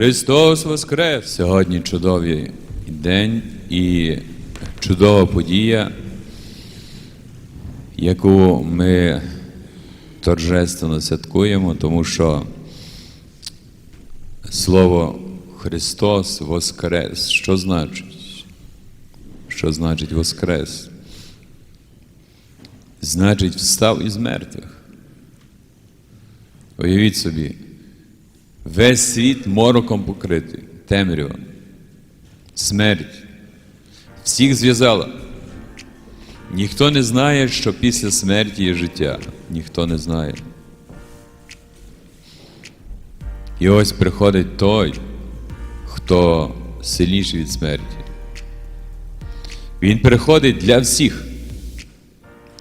Христос Воскрес! Сьогодні чудовий день і чудова подія, яку ми торжественно святкуємо, тому що слово Христос Воскрес, що значить? Що значить Воскрес? Значить, встав із мертвих. Уявіть собі, весь світ мороком покритий, темрява, смерть. Всіх зв'язала. Ніхто не знає, що після смерті є життя. Ніхто не знає. І ось приходить той, хто сильніший від смерті. Він приходить для всіх.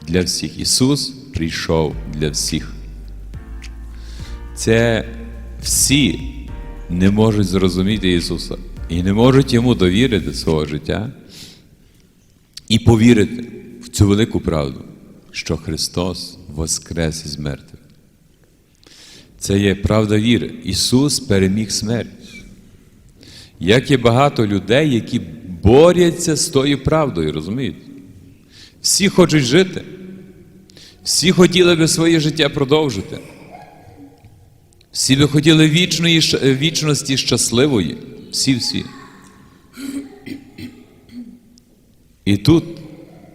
Для всіх. Ісус прийшов для всіх. Це всі не можуть зрозуміти Ісуса і не можуть йому довірити свого життя і повірити в цю велику правду, що Христос воскрес із мертвих. Це є правда віри. Ісус переміг смерть. Як є багато людей, які борються з тою правдою, розумієте? Всі хочуть жити, всі хотіли би своє життя продовжити. Всі би хотіли вічної, вічності щасливої. Всі-всі. І тут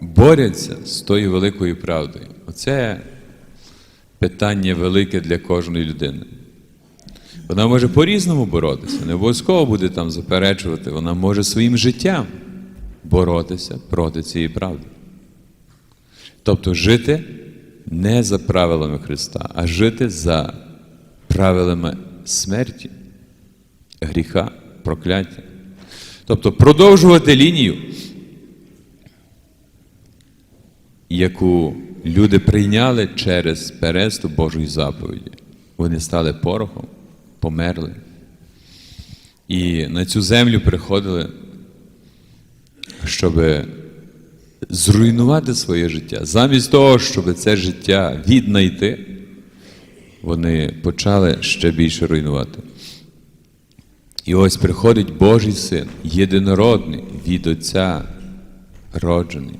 борються з тою великою правдою. Оце питання велике для кожної людини. Вона може по-різному боротися, не обов'язково буде там заперечувати, вона може своїм життям боротися проти цієї правди. Тобто жити не за правилами Христа, а жити за правилами смерті, гріха, прокляття. Тобто продовжувати лінію, яку люди прийняли через переступ Божої заповіді. Вони стали порохом, померли. І на цю землю приходили, щоб зруйнувати своє життя. Замість того, щоб це життя віднайти, вони почали ще більше руйнувати. І ось приходить Божий син, єдинородний від Отця роджений.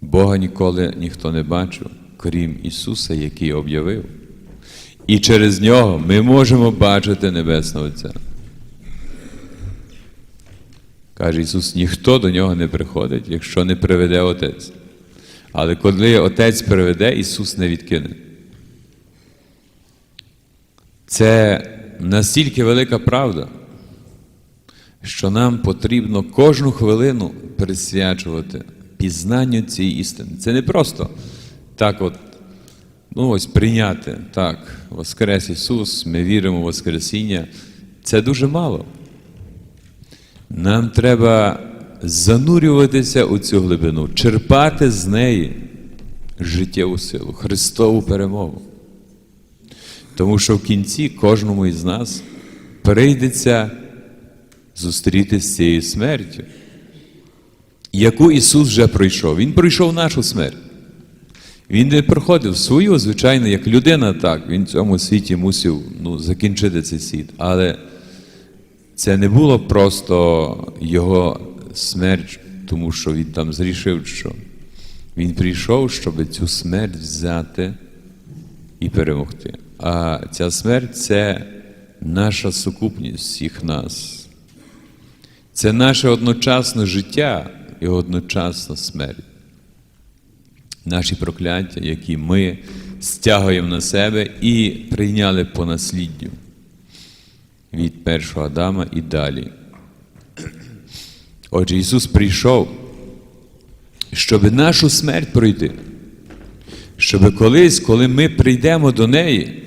Бога ніколи ніхто не бачив, крім Ісуса, який об'явив. І через нього ми можемо бачити Небесного Отця. Каже Ісус, ніхто до нього не приходить, якщо не приведе Отець. Але коли Отець приведе, Ісус не відкине. Це настільки велика правда, що нам потрібно кожну хвилину присвячувати пізнанню цієї істини. Це не просто так, от, ну ось прийняти так, Воскрес Ісус, ми віримо в Воскресіння. Це дуже мало. Нам треба занурюватися у цю глибину, черпати з неї життєву силу, Христову перемогу. Тому що в кінці кожному із нас прийдеться зустріти з цією смертю, яку Ісус вже пройшов. Він пройшов нашу смерть. Він не проходив свою, звичайно, як людина так. Він в цьому світі мусив ну, закінчити цей світ. Але це не було просто його смерть, тому що він там зрішив, що він прийшов, щоб цю смерть взяти і перемогти. А ця смерть це наша сукупність всіх нас. Це наше одночасне життя і одночасна смерть. Наші прокляття, які ми стягуємо на себе і прийняли по насліддю від першого Адама і далі. Отже, Ісус прийшов, щоб нашу смерть пройти, щоб колись, коли ми прийдемо до неї,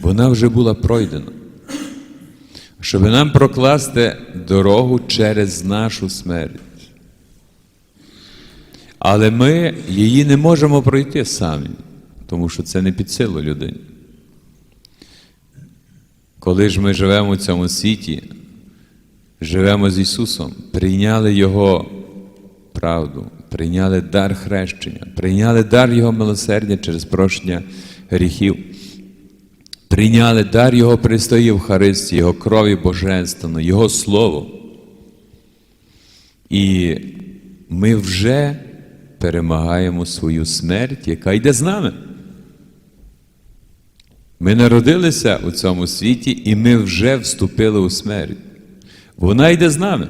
вона вже була пройдена. Щоб нам прокласти дорогу через нашу смерть. Але ми її не можемо пройти самі, тому що це не під силу людині. Коли ж ми живемо у цьому світі, живемо з Ісусом, прийняли Його правду, прийняли дар хрещення, прийняли дар Його милосердя через прощення гріхів, прийняли дар Його Христа Євхаристії, Його крові Божественної, Його Слово. І ми вже перемагаємо свою смерть, яка йде з нами. Ми народилися у цьому світі, і ми вже вступили у смерть. Вона йде з нами.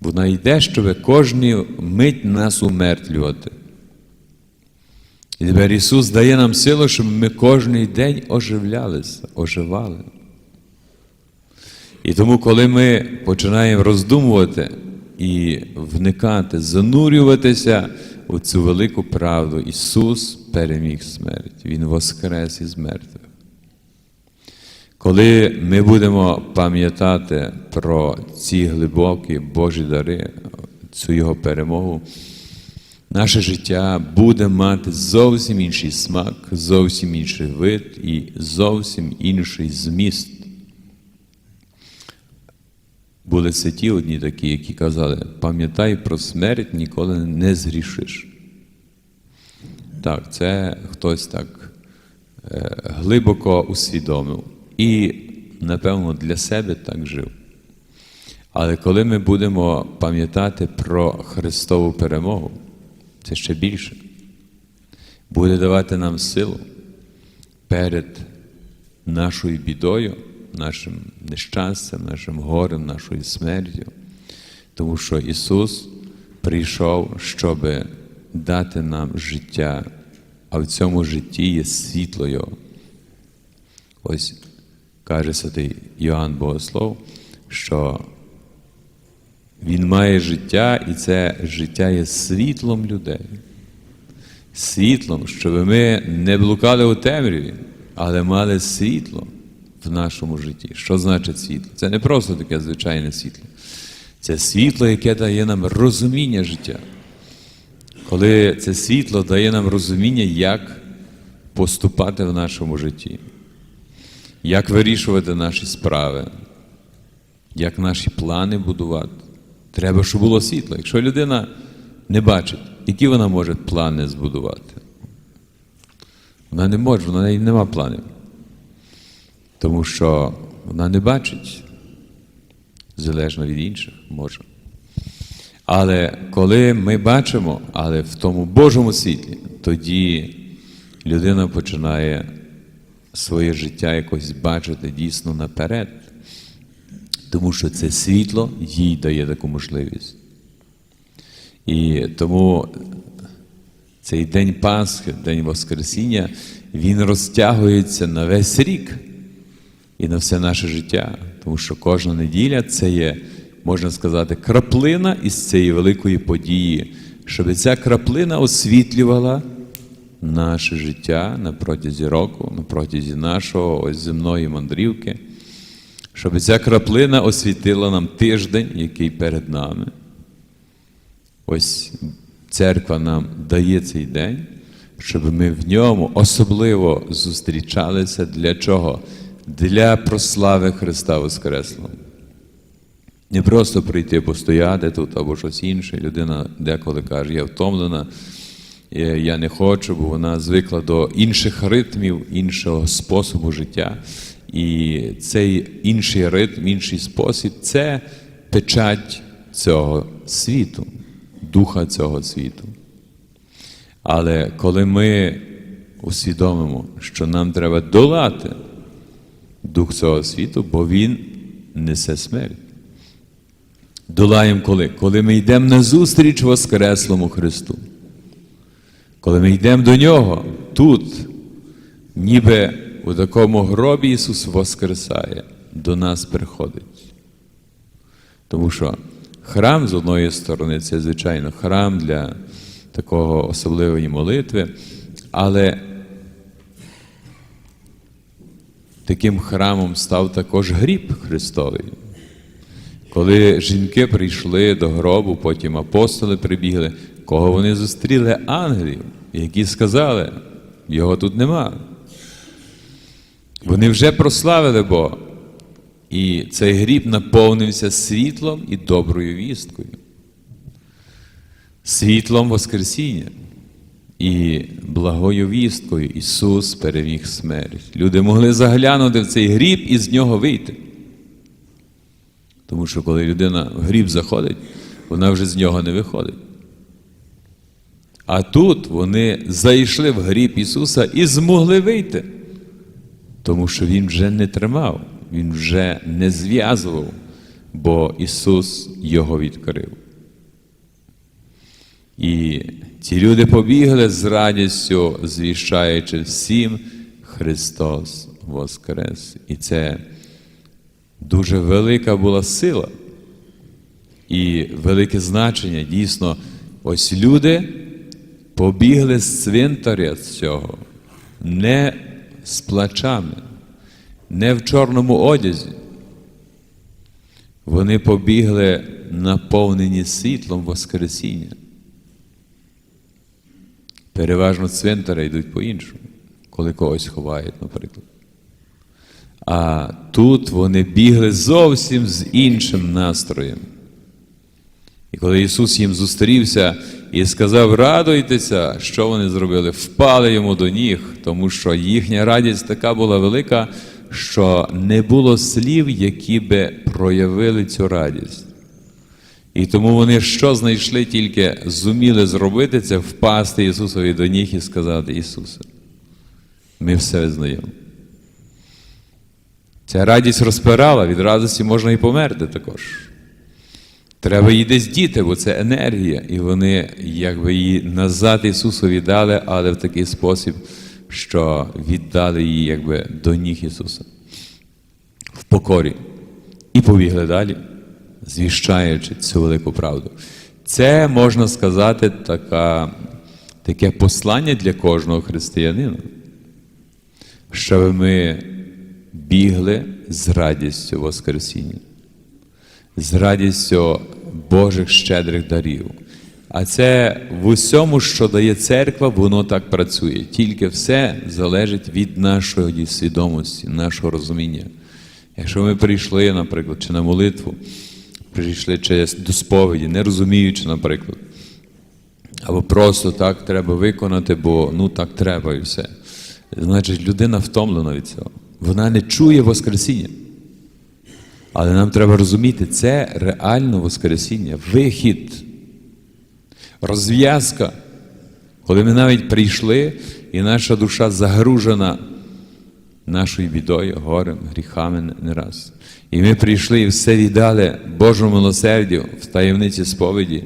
Вона йде, щоб кожну мить нас умертвлювати. І тепер Ісус дає нам силу, щоб ми кожен день оживлялися, оживали. І тому, коли ми починаємо роздумувати і вникати, занурюватися у цю велику правду, Ісус переміг смерть, Він воскрес із мертвих. Коли ми будемо пам'ятати про ці глибокі Божі дари, цю Його перемогу, наше життя буде мати зовсім інший смак, зовсім інший вид і зовсім інший зміст. Були святі одні такі, які казали, пам'ятай про смерть, ніколи не згрішиш. Так, це хтось так е, глибоко усвідомив. І, напевно, для себе так жив. Але коли ми будемо пам'ятати про Христову перемогу, це ще більше, буде давати нам силу перед нашою бідою, нашим нещастям, нашим горем, нашою смертю. Тому що Ісус прийшов, щоб дати нам життя, а в цьому житті є світло Його. Ось каже святий Йоанн Богослов, що Він має життя, і це життя є світлом людей. Світлом, щоб ми не блукали у темряві, але мали світло в нашому житті. Що значить світло? Це не просто таке звичайне світло. Це світло, яке дає нам розуміння життя. Коли це світло дає нам розуміння, як поступати в нашому житті, як вирішувати наші справи, як наші плани будувати. Треба, щоб було світло. Якщо людина не бачить, які вона може плани збудувати? Вона не може, вона неї нема планів. Тому що вона не бачить, залежно від інших, може. Але коли ми бачимо, але в тому Божому світлі, тоді людина починає своє життя якось бачити дійсно наперед, тому що це світло їй дає таку можливість. І тому цей день Пасхи, День Воскресіння, він розтягується на весь рік і на все наше життя. Тому що кожна неділя це є, можна сказати, краплина із цієї великої події, щоб ця краплина освітлювала наше життя на протязі року, на протязі нашого ось земної мандрівки, щоб ця краплина освітила нам тиждень, який перед нами. Ось церква нам дає цей день, щоб ми в ньому особливо зустрічалися для чого? Для прослави Христа Воскреслого. Не просто прийти постояти тут або щось інше. Людина деколи каже, я втомлена, я не хочу, бо вона звикла до інших ритмів, іншого способу життя. І цей інший ритм, інший спосіб це печать цього світу, духа цього світу. Але коли ми усвідомимо, що нам треба долати дух цього світу, бо він несе смерть. Долаємо коли? Коли ми йдемо на зустріч Воскреслому Христу. Коли ми йдемо до Нього, тут, ніби у такому гробі Ісус Воскресає, до нас приходить. Тому що храм з одної сторони це, звичайно, храм для такого особливої молитви, але таким храмом став також гріб Христовий. Коли жінки прийшли до гробу, потім апостоли прибігли, кого вони зустріли ангелів, які сказали, його тут нема. Вони вже прославили Бога. І цей гріб наповнився світлом і доброю вісткою, світлом Воскресіння. І благою вісткою Ісус переміг смерть. Люди могли заглянути в цей гріб і з нього вийти. Тому що коли людина в гріб заходить, вона вже з нього не виходить. А тут вони зайшли в гріб Ісуса і змогли вийти, тому що Він вже не тримав, Він вже не зв'язував, бо Ісус його відкрив. І ці люди побігли з радістю, звіщаючи всім Христос Воскрес. І це дуже велика була сила і велике значення. Дійсно, ось люди побігли з цвинтаря цього, не з плачами, не в чорному одязі. Вони побігли наповнені світлом Воскресіння. Переважно цвинтари йдуть по-іншому, коли когось ховають, наприклад. А тут вони бігли зовсім з іншим настроєм. І коли Ісус їм зустрівся і сказав, радуйтеся, що вони зробили? Впали йому до ніг, тому що їхня радість така була велика, що не було слів, які би проявили цю радість. І тому вони що знайшли, тільки зуміли зробити це, впасти Ісусові до ніг і сказати, Ісусе, ми все визнаємо. Ця радість розпирала, від радості можна і померти також. Треба її десь діти, бо це енергія, і вони якби її назад Ісусу дали, але в такий спосіб, що віддали її якби до ніг Ісуса в покорі. І побігли далі, звіщаючи цю велику правду. Це можна сказати така, таке послання для кожного християнина, щоб ми бігли з радістю Воскресіння з радістю Божих щедрих дарів. А це в усьому, що дає церква, воно так працює. Тільки все залежить від нашої свідомості, нашого розуміння. Якщо ми прийшли, наприклад, чи на молитву, прийшли чи до сповіді, не розуміючи, наприклад, або просто так треба виконати, бо ну так треба і все. Значить, людина втомлена від цього. Вона не чує Воскресіння. Але нам треба розуміти, це реально Воскресіння, вихід, розв'язка. Коли ми навіть прийшли, і наша душа загружена нашою бідою, горем, гріхами не раз. І ми прийшли і все віддали Божому милосердю в таємниці сповіді.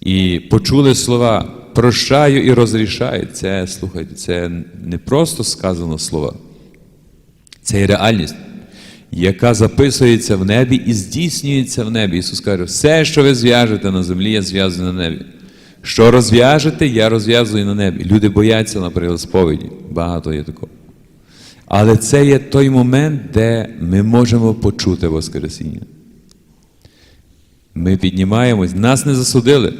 І почули слова прощаю і розрішаю. Це, слухайте, це не просто сказано слова, це є реальність яка записується в небі і здійснюється в небі. Ісус каже, все, що ви зв'яжете на землі, я зв'язую на небі. Що розв'яжете, я розв'язую на небі. Люди бояться, наприклад, сповіді. Багато є такого. Але це є той момент, де ми можемо почути Воскресіння. Ми піднімаємось, нас не засудили,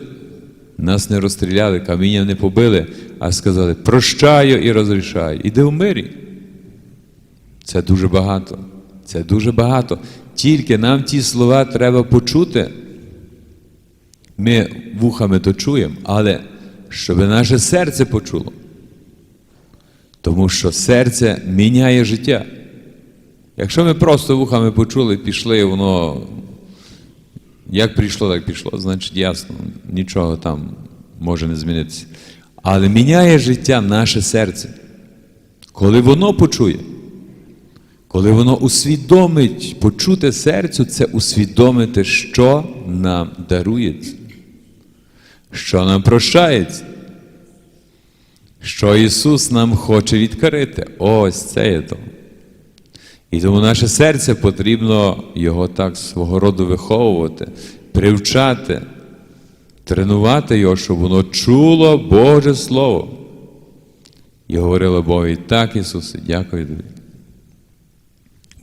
нас не розстріляли, камінням не побили, а сказали, прощаю і розрішаю. Іди в мирі. Це дуже багато. Це дуже багато. Тільки нам ті слова треба почути. Ми вухами то чуємо, але щоб наше серце почуло. Тому що серце міняє життя. Якщо ми просто вухами почули, пішли, воно як прийшло, так пішло, значить ясно, нічого там може не змінитися. Але міняє життя наше серце. Коли воно почує. Коли воно усвідомить, почути серцю, це усвідомити, що нам дарується, що нам прощається, що Ісус нам хоче відкрити. Ось це є то. І тому наше серце потрібно його так свого роду виховувати, привчати, тренувати його, щоб воно чуло Боже Слово. І говорило Богу, так, Ісусе, дякую тобі.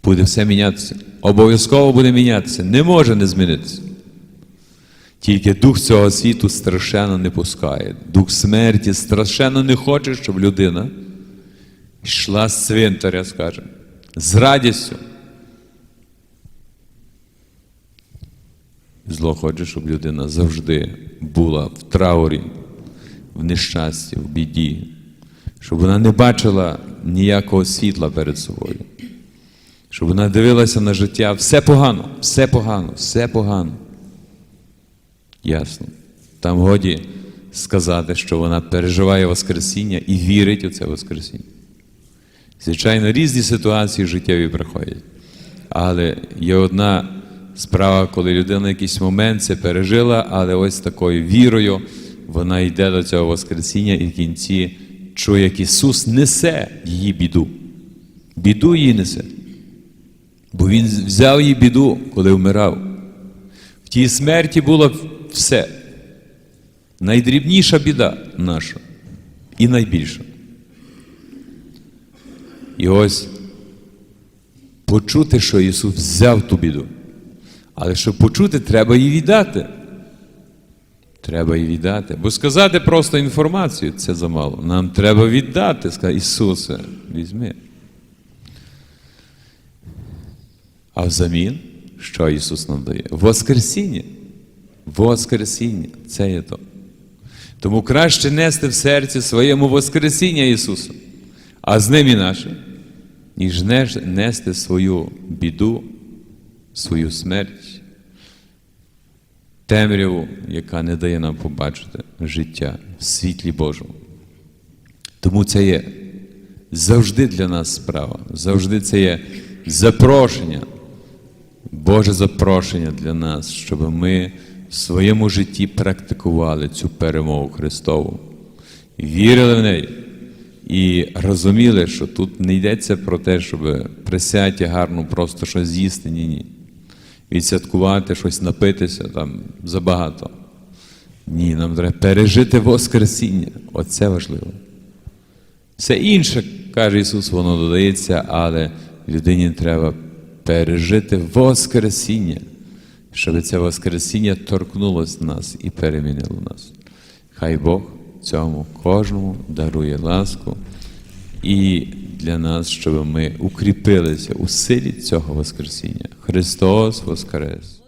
Буде все мінятися. Обов'язково буде мінятися. Не може не змінитися. Тільки дух цього світу страшенно не пускає. Дух смерті страшенно не хоче, щоб людина йшла з цвинтаря, скажімо, з радістю. Зло хоче, щоб людина завжди була в траурі, в нещасті, в біді, щоб вона не бачила ніякого світла перед собою, щоб вона дивилася на життя все погано, все погано, все погано. Ясно. Там годі сказати, що вона переживає Воскресіння і вірить у це Воскресіння. Звичайно, різні ситуації життєві приходять. Але є одна справа, коли людина в якийсь момент це пережила, але ось такою вірою вона йде до цього Воскресіння і в кінці чує, як Ісус несе її біду. Біду її несе. Бо Він взяв її біду, коли вмирав. В тій смерті було все. Найдрібніша біда наша і найбільша. І ось почути, що Ісус взяв ту біду. Але щоб почути, треба її віддати. Треба її віддати. Бо сказати просто інформацію це замало. Нам треба віддати, сказати, Ісусе, візьми. А взамін, що Ісус нам дає? Воскресіння. Воскресіння. Це є то. Тому краще нести в серці своєму Воскресіння Ісуса, а з ним і наше, ніж нести свою біду, свою смерть, темряву, яка не дає нам побачити життя в світлі Божому. Тому це є завжди для нас справа, завжди це є запрошення, Боже запрошення для нас, щоб ми в своєму житті практикували цю перемогу Христову, вірили в неї і розуміли, що тут не йдеться про те, щоб присяти гарно просто щось з'їсти, ні, ні. Відсвяткувати, щось напитися там забагато. Ні, нам треба пережити Воскресіння. Оце важливо. Все інше, каже Ісус, воно додається, але людині треба пережити Воскресіння, щоб це Воскресіння торкнулося нас і перемінило нас. Хай Бог цьому кожному дарує ласку і для нас, щоб ми укріпилися у силі цього Воскресіння. Христос Воскрес!